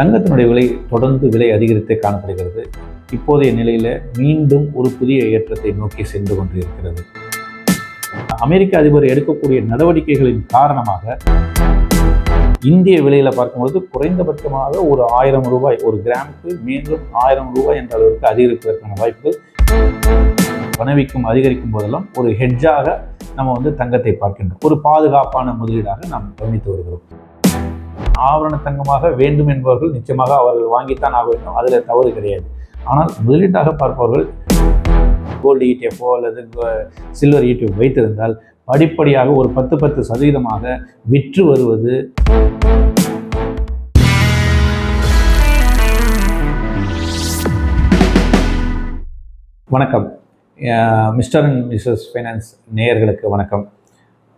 தங்கத்தினுடைய விலை தொடர்ந்து விலை அதிகரித்தே காணப்படுகிறது. இப்போதைய நிலையில் மீண்டும் ஒரு புதிய ஏற்றத்தை நோக்கி சென்று கொண்டிருக்கிறது. அமெரிக்க அதிபர் எடுக்கக்கூடிய நடவடிக்கைகளின் காரணமாக இந்திய விலையில் பார்க்கும்போது குறைந்தபட்சமாக ஒரு ஆயிரம் ரூபாய் ஒரு கிராமுக்கு மீண்டும் ஆயிரம் ரூபாய் என்ற அளவிற்கு அதிகரிப்பதற்கான வாய்ப்புகள் பணவீக்கம் அதிகரிக்கும் போதெல்லாம் ஒரு ஹெட்ஜாக நம்ம வந்து தங்கத்தை பார்க்கின்றோம். ஒரு பாதுகாப்பான முதலீடாக நாம் கவனித்து வருகிறோம். ஆவரண தங்கமாக வேண்டும் என்பவர்கள் நிச்சயமாக அவர்கள் வாங்கித்தான் ஆக வேண்டும். அதில் தவறு கிடையாது. ஆனால் முதலீட்டாக பார்ப்பவர்கள் கோல்டு இடிஎஃப்ஓ அல்லது சில்வர் இடிஎஃப் வைத்திருந்தால் படிப்படியாக ஒரு பத்து பத்து சதவீதமாக விற்று வருவது வணக்கம். மிஸ்டர் அண்ட் மிஸ்ஸஸ் ஃபைனான்ஸ் நேயர்களுக்கு வணக்கம்.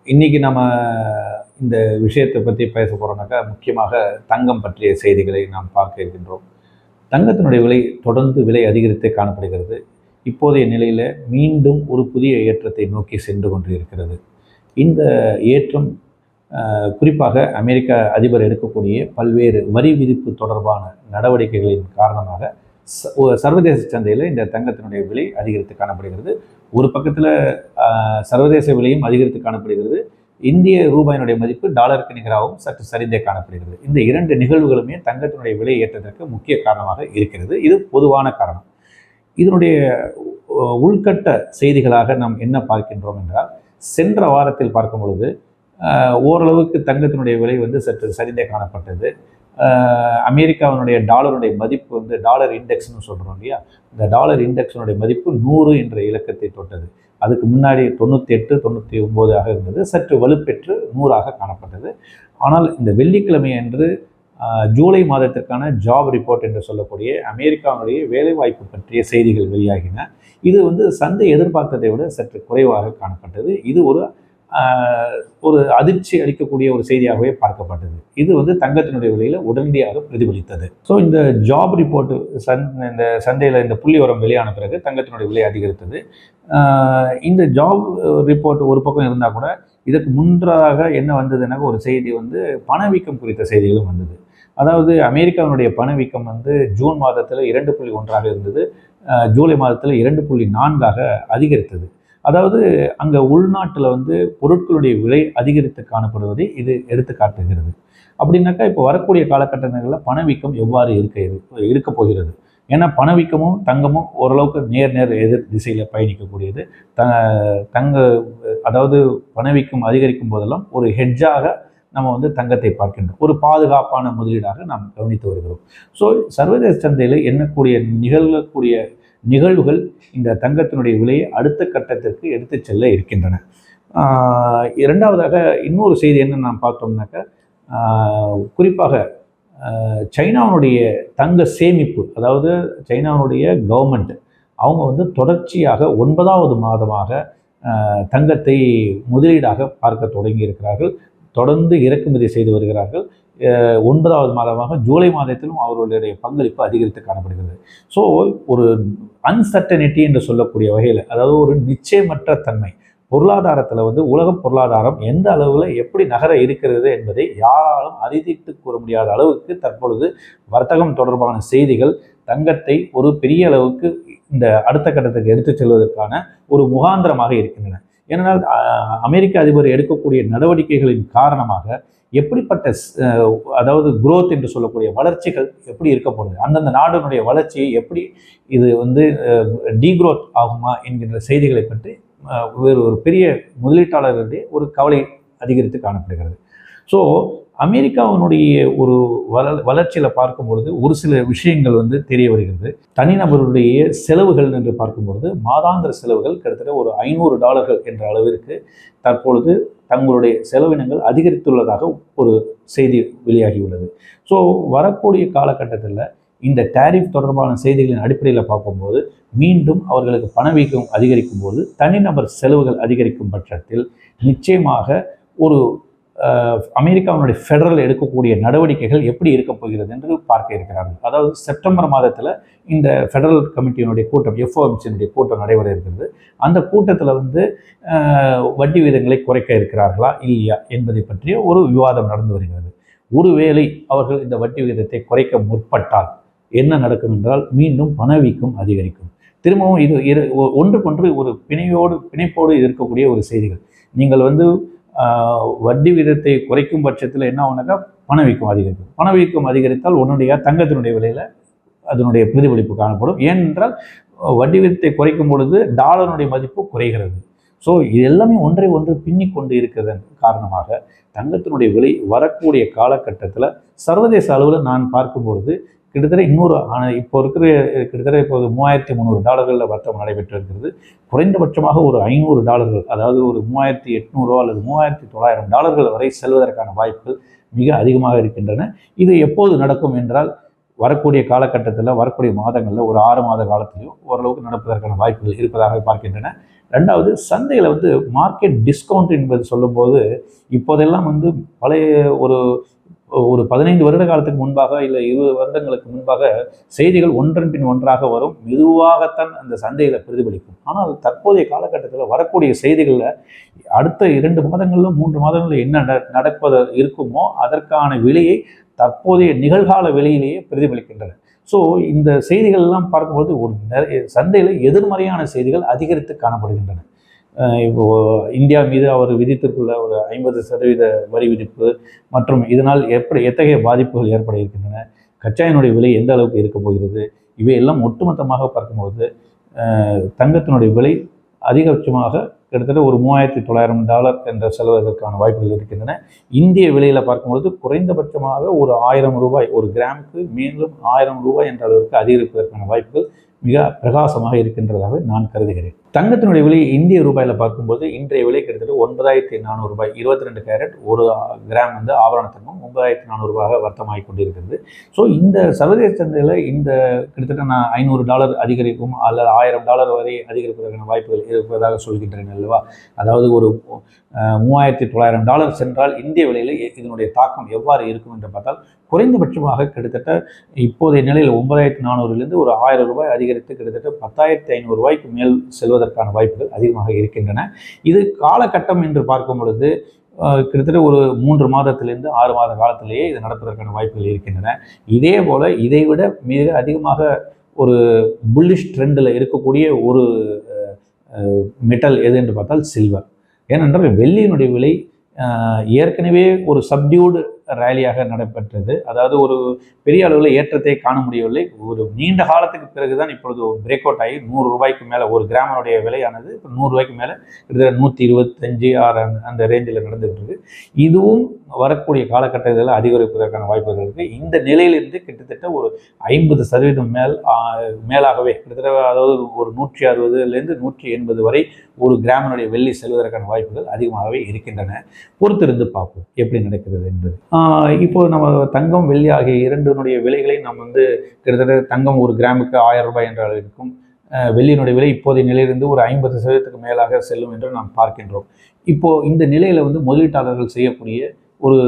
இன்றைக்கி நம்ம இந்த விஷயத்தை பற்றி பேச போகிறோம்னாக்கா முக்கியமாக தங்கம் பற்றிய செய்திகளை நாம் பார்க்க இருக்கின்றோம். தங்கத்தினுடைய விலை தொடர்ந்து விலை அதிகரித்தே காணப்படுகிறது. இப்போதைய நிலையில் மீண்டும் ஒரு புதிய ஏற்றத்தை நோக்கி சென்று கொண்டிருக்கிறது. இந்த ஏற்றம் குறிப்பாக அமெரிக்க அதிபர் எடுக்கக்கூடிய பல்வேறு வரி விதிப்பு தொடர்பான நடவடிக்கைகளின் காரணமாக ச- சர்வதேச சந்தையில் இந்த தங்கத்தினுடைய விலை அதிகரித்து காணப்படுகிறது. ஒரு பக்கத்தில் சர்வதேச விலையும் அதிகரித்து காணப்படுகிறது. இந்திய ரூபாயினுடைய மதிப்பு டாலருக்கு நிகராகவும் சற்று சரிந்தே காணப்படுகிறது. இந்த இரண்டு நிகழ்வுகளுமே தங்கத்தினுடைய விலை ஏற்றத்திற்கு முக்கிய காரணமாக இருக்கிறது. இது பொதுவான காரணம். இதனுடைய உள்கட்ட செய்திகளாக நாம் என்ன பார்க்கின்றோம் என்றால் சென்ற வாரத்தில் பார்க்கும் பொழுது ஓரளவுக்கு தங்கத்தினுடைய விலை வந்து சற்று சரிந்தே காணப்பட்டது. அமெரிக்காவினுடைய டாலருடைய மதிப்பு வந்து டாலர் இண்டெக்ஸ்னு சொல்கிறோம் இல்லையா? இந்த டாலர் இண்டெக்ஸினுடைய மதிப்பு நூறு என்ற இலக்கத்தை தொட்டது. அதுக்கு முன்னாடி தொண்ணூற்றி எட்டு தொண்ணூற்றி ஒம்போதாக இருந்தது. சற்று வலுப்பெற்று நூறாக காணப்பட்டது. ஆனால் இந்த வெள்ளிக்கிழமை அன்று ஜூலை மாதத்திற்கான ஜாப் ரிப்போர்ட் என்று சொல்லக்கூடிய அமெரிக்காவுடைய வேலைவாய்ப்பு பற்றிய செய்திகள் வெளியாகின. இது வந்து சந்தை எதிர்பார்த்ததை விட சற்று குறைவாக காணப்பட்டது. இது ஒரு ஒரு அதிர்ச்சி அளிக்கக்கூடிய ஒரு செய்தியாகவே பார்க்கப்பட்டது. இது வந்து தங்கத்தினுடைய விலையில் உடனடியாக பிரதிபலித்தது. ஸோ இந்த ஜாப் ரிப்போர்ட் சந் இந்த சந்தையில் இந்த புள்ளிவரம் வெளியான பிறகு தங்கத்தினுடைய விலை அதிகரித்தது. இந்த ஜாப் ரிப்போர்ட் ஒரு பக்கம் இருந்தால் கூட இதற்கு முன்றாக என்ன வந்ததுனாக்க ஒரு செய்தி வந்து பணவீக்கம் குறித்த செய்திகளும் வந்தது. அதாவது அமெரிக்காவினுடைய பணவீக்கம் வந்து ஜூன் மாதத்தில் இரண்டு புள்ளி ஒன்றாக இருந்தது. ஜூலை மாதத்தில் இரண்டு புள்ளி நான்காக அதிகரித்தது. அதாவது அங்கே உள்நாட்டில் வந்து பொருட்களுடைய விலை அதிகரித்து காணப்படுவதை இது எடுத்து காட்டுகிறது அப்படின்னாக்கா இப்போ வரக்கூடிய காலகட்டங்களில் பணவீக்கம் எவ்வாறு இருக்க இரு- இருக்க போகிறது? ஏன்னா பணவீக்கமும் தங்கமும் ஓரளவுக்கு நேர் நேர் எதிர் திசையில் பயணிக்கக்கூடியது. த தங்க அதாவது பணவீக்கம் அதிகரிக்கும் போதெல்லாம் ஒரு ஹெட்ஜாக நம்ம வந்து தங்கத்தை பார்க்கின்றோம். ஒரு பாதுகாப்பான முதலீடாக நாம் கவனித்து வருகிறோம். ஸோ சர்வதேச சந்தையில் எண்ணக்கூடிய நிகழக்கூடிய நிகழ்வுகள் இந்த தங்கத்தினுடைய விலையை அடுத்த கட்டத்திற்கு எடுத்துச் செல்ல இருக்கின்றன. இரண்டாவதாக இன்னொரு செய்தி என்ன நாம் பார்த்தோம்னாக்க குறிப்பாக சைனாவுடைய தங்க சேமிப்பு அதாவது சைனாவுடைய கவர்மெண்ட் அவங்க வந்து தொடர்ச்சியாக ஒன்பதாவது மாதமாக தங்கத்தை முதலீடாக பார்க்க தொடங்கி இருக்கிறார்கள் தொடர்ந்து இறக்குமதி செய்து வருகிறார்கள். ஒன்பதாவது மாதமாக ஜூலை மாதத்திலும் அவர்களுடைய பங்களிப்பு அதிகரித்து காணப்படுகிறது. ஸோ ஒரு அன்சர்டனிட்டி என்று சொல்லக்கூடிய வகையில் அதாவது ஒரு நிச்சயமற்ற தன்மை பொருளாதாரத்தில் வந்து உலக பொருளாதாரம் எந்த அளவில் எப்படி நகர இருக்கிறது என்பதை யாராலும் அறிவித்து கூற முடியாத அளவுக்கு தற்பொழுது வர்த்தகம் தொடர்பான செய்திகள் தங்கத்தை ஒரு பெரிய அளவுக்கு இந்த அடுத்த கட்டத்துக்கு எடுத்துச் செல்வதற்கான ஒரு முகாந்திரமாக இருக்கின்றன. ஏனென்றால் அமெரிக்க அதிபர் எடுக்கக்கூடிய நடவடிக்கைகளின் காரணமாக எப்படிப்பட்ட அதாவது குரோத் என்று சொல்லக்கூடிய வளர்ச்சிகள் எப்படி இருக்க போகுது? அந்தந்த நாடுனுடைய வளர்ச்சியை எப்படி இது வந்து டீக்ரோத் ஆகுமா என்கின்ற செய்திகளை பற்றி வேறு ஒரு பெரிய முதலீட்டாளர்களுடைய ஒரு கவலை அதிகரித்து காணப்படுகிறது. ஸோ அமெரிக்காவினுடைய ஒரு வள வளர்ச்சியில் பார்க்கும் பொழுது ஒரு சில விஷயங்கள் வந்து தெரிய வருகிறது. தனிநபருடைய செலவுகள் என்று பார்க்கும்பொழுது மாதாந்திர செலவுகள் கிட்டத்தட்ட ஒரு ஐநூறு டாலர்கள் என்ற அளவிற்கு தற்பொழுது தங்களுடைய செலவினங்கள் அதிகரித்துள்ளதாக ஒரு செய்தி வெளியாகியுள்ளது. ஸோ வரக்கூடிய காலகட்டத்தில் இந்த டேரிஃப் தொடர்பான செய்திகளின் அடிப்படையில் பார்க்கும்போது மீண்டும் அவர்களுக்கு பணவீக்கம் அதிகரிக்கும் போது தனிநபர் செலவுகள் அதிகரிக்கும் பட்சத்தில் நிச்சயமாக ஒரு அமெரிக்காவினுடைய ஃபெடரல் எடுக்கக்கூடிய நடவடிக்கைகள் எப்படி இருக்க போகிறது என்று பார்க்க இருக்கிறார்கள். அதாவது செப்டம்பர் மாதத்தில் இந்த ஃபெடரல் கமிட்டியினுடைய கூட்டம் எஃப்ஓஎம்சியினுடைய கூட்டம் நடைபெற இருக்கிறது. அந்த கூட்டத்தில் வந்து வட்டி விகிதங்களை குறைக்க இருக்கிறார்களா இல்லையா என்பதை பற்றிய ஒரு விவாதம் நடந்து வருகிறது. ஒருவேளை அவர்கள் இந்த வட்டி விகிதத்தை குறைக்க முற்பட்டால் என்ன நடக்கும் என்றால் மீண்டும் பணவீக்கம் அதிகரிக்கும். திரும்பவும் இது இரு ஒ- ஒன்றுக்கொன்று ஒரு பிணையோடு பிணைப்போடு இருக்கக்கூடிய ஒரு செய்திகள். நீங்கள் வந்து வட்டி விதத்தை குறைக்கும் பட்சத்தில் என்ன ஆகுனாக்கா பணவீக்கம் அதிகரிக்கும். பணவீக்கம் அதிகரித்தால் உடனடியாக தங்கத்தினுடைய விலையில் அதனுடைய பிரதிபலிப்பு காணப்படும். ஏனென்றால் வட்டி விதத்தை குறைக்கும் பொழுது டாலருடைய மதிப்பு குறைகிறது. ஸோ இது எல்லாமே ஒன்றை ஒன்று பின்னிக் கொண்டு இருக்கிறதன் காரணமாக தங்கத்தினுடைய விலை வரக்கூடிய காலகட்டத்தில் சர்வதேச அளவில் நான் பார்க்கும் பொழுது கிட்டத்தட்ட இன்னொரு ஆ- இப்போ இருக்கிற கிட்டத்தட்ட இப்போது மூவாயிரத்தி முந்நூறு டாலர்களில் வர்த்தகம் நடைபெற்று இருக்கிறது குறைந்தபட்சமாக ஒரு ஐநூறு டாலர்கள் அதாவது ஒரு மூவாயிரத்தி எட்நூறுவா அல்லது மூவாயிரத்தி தொள்ளாயிரம் டாலர்கள் வரை செல்வதற்கான வாய்ப்புகள் மிக அதிகமாக இருக்கின்றன. இது எப்போது நடக்கும் என்றால் வரக்கூடிய காலகட்டத்தில் வரக்கூடிய மாதங்களில் ஒரு ஆறு மாத காலத்திலையும் ஓரளவுக்கு நடப்பதற்கான வாய்ப்புகள் இருப்பதாக பார்க்கின்றன. ரெண்டாவது சந்தையில் வந்து மார்க்கெட் டிஸ்கவுண்ட் என்பது சொல்லும்போது இப்போதெல்லாம் வந்து பழைய ஒரு ஒரு பதினைந்து வருட காலத்துக்கு முன்பாக இல்லை இருபது வருடங்களுக்கு முன்பாக செய்திகள் ஒன்றன் பின் ஒன்றாக வரும். மெதுவாகத்தான் அந்த சந்தையில் பிரதிபலிக்கும். ஆனால் தற்போதைய காலகட்டத்தில் வரக்கூடிய செய்திகளில் அடுத்த இரண்டு மாதங்களில் மூன்று மாதங்களில் என்ன நட- நடப்பது இருக்குமோ அதற்கான விலையை தற்போதைய நிகழ்கால விலையிலேயே பிரதிபலிக்கின்றன. ஸோ இந்த செய்திகள் எல்லாம் பார்க்கும்போது ஒரு நிறைய சந்தையில் எதிர்மறையான செய்திகள் அதிகரித்து காணப்படுகின்றன. இப்போ இந்தியா மீது அவர் விதித்திருக்குள்ள ஒரு ஐம்பது சதவீத வரி விதிப்பு மற்றும் இதனால் எப்படி எத்தகைய பாதிப்புகள் ஏற்பட இருக்கின்றன கச்சா விலை எந்த அளவுக்கு இருக்க போகிறது இவையெல்லாம் ஒட்டுமொத்தமாக பார்க்கும்போது தங்கத்தினுடைய விலை அதிகபட்சமாக கிட்டத்தட்ட ஒரு மூவாயிரத்தி தொள்ளாயிரம் டாலர் என்ற செலவதற்கான வாய்ப்புகள் இருக்கின்றன. இந்திய விலையில் பார்க்கும்பொழுது குறைந்தபட்சமாக ஒரு ஆயிரம் ரூபாய் ஒரு கிராமுக்கு மேலும் ஆயிரம் ரூபாய் என்ற அளவிற்கு அதிகரிப்பதற்கான வாய்ப்புகள் மிக பிரகாசமாக இருக்கின்றதாக நான் கருதுகிறேன். தங்கத்தினுடைய விலை இந்திய ரூபாயில் பார்க்கும்போது இன்றைய விலை கிட்டத்தட்ட ஒன்பதாயிரத்தி நானூறு ரூபாய் இருபத்தி ரெண்டு கேரட் ஒரு கிராம் வந்து ஆபரண தங்கம் ஒன்பதாயிரத்தி நானூறுபாக வர்த்தமாகி கொண்டிருக்கிறது. ஸோ இந்த சர்வதேச சந்தையில் இந்த கிட்டத்தட்ட நான் ஐநூறு டாலர் அதிகரிக்கும் அல்லது ஆயிரம் டாலர் வரை அதிகரிப்பதற்கான வாய்ப்புகள் இருப்பதாக சொல்கின்றேன் அல்லவா? அதாவது ஒரு மூவாயிரத்தி தொள்ளாயிரம் டாலர் சென்றால் இந்திய விலையில் இதனுடைய தாக்கம் எவ்வாறு இருக்கும் என்று பார்த்தால் குறைந்தபட்சமாக கிட்டத்தட்ட இப்போதைய நிலையில் ஒன்பதாயிரத்தி நானூறுலேருந்து ஒரு ஆயிரம் ரூபாய் அதிகரித்து கிட்டத்தட்ட பத்தாயிரத்தி ஐநூறு ரூபாய்க்கு மேல் செல்வதற்கான வாய்ப்புகள் அதிகமாக இருக்கின்றன. இது காலகட்டம் என்று பார்க்கும் பொழுது கிட்டத்தட்ட ஒரு மூன்று மாதத்திலிருந்து ஆறு மாத காலத்திலேயே இது நடப்பதற்கான வாய்ப்புகள் இருக்கின்றன. இதே போல இதைவிட மிக அதிகமாக ஒரு புல்லிஷ் ட்ரெண்டில் இருக்கக்கூடிய ஒரு மெட்டல் எது என்று பார்த்தால் சில்வர் ஏனென்றால் வெள்ளியினுடைய விலை ஏற்கனவே ஒரு சப்டியூடு ரேலியாக நடைபெற்றது. அதாவது ஒரு பெரிய அளவில் ஏற்றத்தை காண முடியவில்லை. ஒரு நீண்ட காலத்துக்கு பிறகுதான் இப்பொழுது பிரேக் அவுட் ஆகி நூறு ரூபாய்க்கு மேலே ஒரு கிராமனுடைய விலையானது இப்போ நூறு ரூபாய்க்கு மேலே கிட்டத்தட்ட நூற்றி இருபத்தஞ்சு ஆறு அந்த- அந்த ரேஞ்சில் நடந்துகிட்டு இருக்கு இதுவும் வரக்கூடிய காலகட்டத்தில் அதிகரிப்பதற்கான வாய்ப்புகள் இருக்குது இந்த நிலையிலிருந்து கிட்டத்தட்ட ஒரு ஐம்பது சதவீதம் மேல் மேலாகவே கிட்டத்தட்ட அதாவது ஒரு நூற்றி அறுபதுலேருந்து நூற்றி எண்பது வரை ஒரு கிராமனுடைய வெள்ளி செல்வதற்கான வாய்ப்புகள் அதிகமாகவே இருக்கின்றன. பொறுத்திருந்து பார்ப்போம். எப்படி நடக்கிறது என்பது. இப்போ நம்ம தங்கம் வெள்ளி ஆகிய இரண்டினுடைய விலைகளை நம்ம வந்து கிட்டத்தட்ட தங்கம் ஒரு கிராமுக்கு ஆயிரம் ரூபாய் என்ற அளவிற்கும் வெள்ளியினுடைய விலை இப்போதைய நிலையிலிருந்து ஒரு ஐம்பது சதவீதத்துக்கு மேலாக செல்லும் என்று நாம் பார்க்கின்றோம். இப்போ இந்த நிலையில வந்து முதலீட்டாளர்கள் செய்யக்கூடிய ஒரு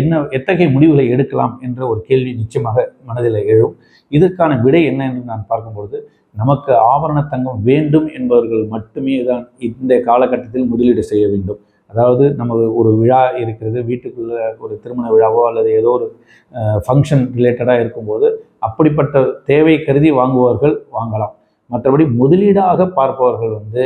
என்ன எத்தகைய முடிவுகளை எடுக்கலாம் என்ற ஒரு கேள்வி நிச்சயமாக மனதில் எழும். இதற்கான விடை என்ன என்று நான் பார்க்கும்பொழுது நமக்கு ஆபரண தங்கம் வேண்டும் என்பவர்கள் மட்டுமே தான் இந்த காலகட்டத்தில் முதலீடு செய்ய வேண்டும். அதாவது நம்ம ஒரு விழா இருக்கிறது வீட்டுக்குள்ள ஒரு திருமண விழாவோ அல்லது ஏதோ ஒரு ஃபங்க்ஷன் ரிலேட்டடாக இருக்கும்போது அப்படிப்பட்ட தேவை கருதி வாங்குபவர்கள் வாங்கலாம். மற்றபடி முதலீடாக பார்ப்பவர்கள் வந்து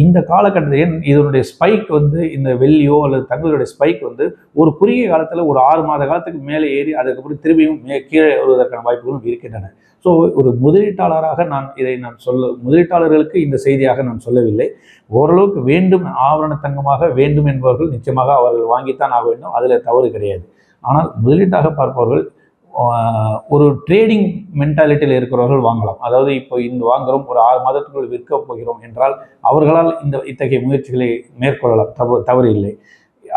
இந்த காலகட்டத்தில் இதனுடைய ஸ்பைக் வந்து இந்த வெள்ளியோ அல்லது தங்கத்துடைய ஸ்பைக் வந்து ஒரு குறுகிய காலத்தில் ஒரு ஆறு மாத காலத்துக்கு மேலே ஏறி அதுக்கப்புறம் திரும்பியும் மே கீழே வருவதற்கான வாய்ப்புகளும் இருக்கின்றன. ஸோ ஒரு முதலீட்டாளராக நான் இதை நான் சொல்ல முதலீட்டாளர்களுக்கு இந்த செய்தியாக நான் சொல்லவில்லை. ஓரளவுக்கு வேண்டும் ஆவரண தங்கமாக வேண்டும் என்பவர்கள் நிச்சயமாக அவர்கள் வாங்கித்தான் ஆக வேண்டும். அதில் தவறு கிடையாது. ஆனால் முதலீட்டாக பார்ப்பவர்கள் ஒரு ட்ரேடிங் மென்டாலிட்டியில் இருக்கிறவர்கள் வாங்கலாம். அதாவது இப்போ இந்த வாங்குறோம் ஒரு ஆறு மாதத்துக்குள் விற்க போகிறோம் என்றால் அவர்களால் இந்த இத்தகைய முயற்சிகளை மேற்கொள்ளலாம். தவறு தவறு இல்லை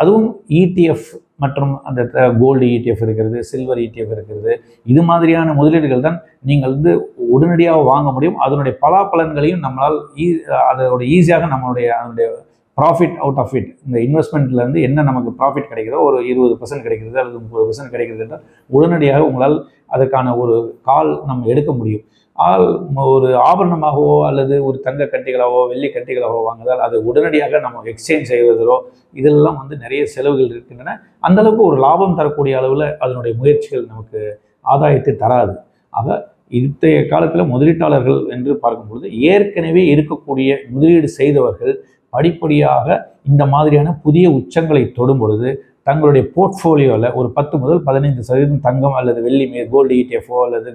அதுவும் இடிஎஃப் மற்றும் அந்த கோல்டு இடிஎஃப் இருக்கிறது சில்வர் இடிஎஃப் இருக்கிறது. இது மாதிரியான முதலீடுகள் தான் நீங்கள் வந்து உடனடியாக வாங்க முடியும். அதனுடைய பலாபலன்களையும் நம்மளால் ஈ அதோட ஈஸியாக நம்மளுடைய அதனுடைய ப்ராஃபிட் அவுட் ஆஃப் இட் இந்த இன்வெஸ்ட்மெண்ட்லேருந்து என்ன நமக்கு ப்ராஃபிட் கிடைக்குதோ ஒரு இருபது பர்சன்ட் கிடைக்கிறது அல்லது முப்பது பர்சன்ட் கிடைக்கிறது என்றால் உடனடியாக உங்களால் அதற்கான ஒரு கால் நம்ம எடுக்க முடியும். ஆள் ஒரு ஆபரணமாகவோ அல்லது ஒரு தங்க கட்டிகளாகவோ வெள்ளி கட்டிகளாகவோ வாங்குதால் அதை உடனடியாக நம்ம எக்ஸ்சேஞ்ச் செய்வதோ இதெல்லாம் வந்து நிறைய செலவுகள் இருக்கின்றன. அந்த அளவுக்கு ஒரு லாபம் தரக்கூடிய அளவில் அதனுடைய முயற்சிகள் நமக்கு ஆதாயத்தை தராது. ஆக இத்தகைய காலத்தில் முதலீட்டாளர்கள் என்று பார்க்கும்பொழுது ஏற்கனவே இருக்கக்கூடிய முதலீடு செய்தவர்கள் படிப்படியாக இந்த மாதிரியான புதிய உச்சங்களை தொடும் பொழுது தங்களுடைய போர்ட்ஃபோலியோவில் ஒரு பத்து முதல் பதினைந்து சதவீதம் தங்கம் அல்லது வெள்ளி மே கோல்டு இடிஎஃப்ஓ அல்லது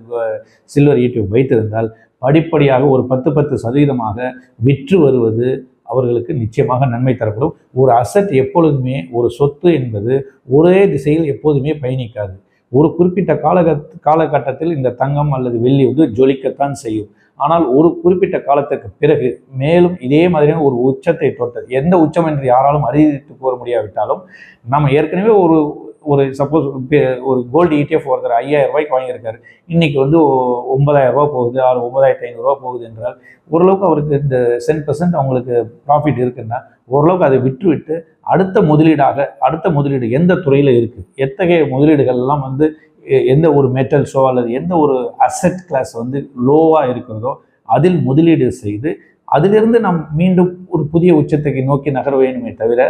சில்வர் இடிஎஃப் வைத்திருந்தால் படிப்படியாக ஒரு பத்து பத்து சதவீதமாக விற்று வருவது அவர்களுக்கு நிச்சயமாக நன்மை தரப்படும். ஒரு அசட் எப்பொழுதுமே ஒரு சொத்து என்பது ஒரே திசையில் எப்போதுமே பயணிக்காது. ஒரு குறிப்பிட்ட காலகத் காலகட்டத்தில் இந்த தங்கம் அல்லது வெள்ளி வந்து ஜொலிக்கத்தான் செய்யும். ஆனால் ஒரு குறிப்பிட்ட காலத்துக்கு பிறகு மேலும் இதே மாதிரியான ஒரு உச்சத்தை தொட்டது. எந்த உச்சம் என்று யாராலும் அறிவித்து கூற முடியாவிட்டாலும் நம்ம ஏற்கனவே ஒரு ஒரு சப்போஸ் ஒரு கோல்டு இடிஎஃப் ஒருத்தர் ஐயாயிரம் ரூபாய்க்கு வாங்கியிருக்காரு. இன்னைக்கு வந்து ஒன்பதாயிரம் ரூபா போகுது ஆறு ஒன்பதாயிரத்தி ஐநூறுரூவா போகுது என்றால் ஓரளவுக்கு அவருக்கு இந்த சென் பர்சன்ட் அவங்களுக்கு ப்ராஃபிட் இருக்குன்னா ஓரளவுக்கு அதை விட்டு விட்டு அடுத்த முதலீடாக அடுத்த முதலீடு எந்த துறையில் இருக்குது எத்தகைய முதலீடுகள்லாம் வந்து எந்த ஒரு மெட்டல்ஸோ அல்லது எந்த ஒரு அசெட் கிளாஸ் வந்து லோவாக இருக்கிறதோ அதில் முதலீடு செய்து அதிலிருந்து நாம் மீண்டும் ஒரு புதிய உச்சத்துக்கு நோக்கி நகர வேண்டுமே தவிர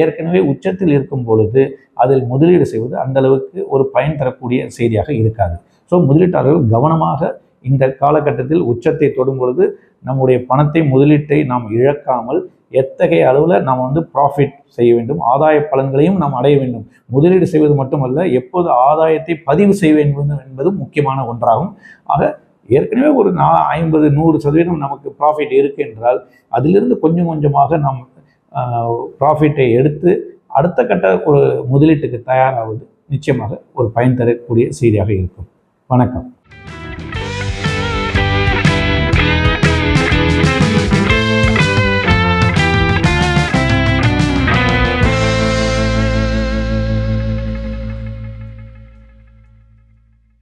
ஏற்கனவே உச்சத்தில் இருக்கும் பொழுது அதில் முதலீடு செய்வது அந்த அளவுக்கு ஒரு பயன் தரக்கூடிய செய்தியாக இருக்காது. ஸோ முதலீட்டாளர்கள் கவனமாக இந்த காலகட்டத்தில் உச்சத்தை தொடும் பொழுது நம்முடைய பணத்தை முதலீட்டை நாம் இழக்காமல் எத்தகைய அளவில் நாம் வந்து ப்ராஃபிட் செய்ய வேண்டும் ஆதாய பலன்களையும் நாம் அடைய வேண்டும். முதலீடு செய்வது மட்டுமல்ல எப்போது ஆதாயத்தை பதிவு செய்ய வேண்டும் என்பதும் முக்கியமான ஒன்றாகும். ஆக ஏற்கனவே ஒரு நா ஐம்பது நூறு சதவீதம் நமக்கு ப்ராஃபிட் இருக்கு என்றால் அதிலிருந்து கொஞ்சம் கொஞ்சமாக நாம் ப்ராஃபிட்டை எடுத்து அடுத்த கட்ட ஒரு முதலீட்டுக்கு தயாராவது நிச்சயமாக ஒரு பயன் தரக்கூடிய செய்தியாக இருக்கும். வணக்கம்.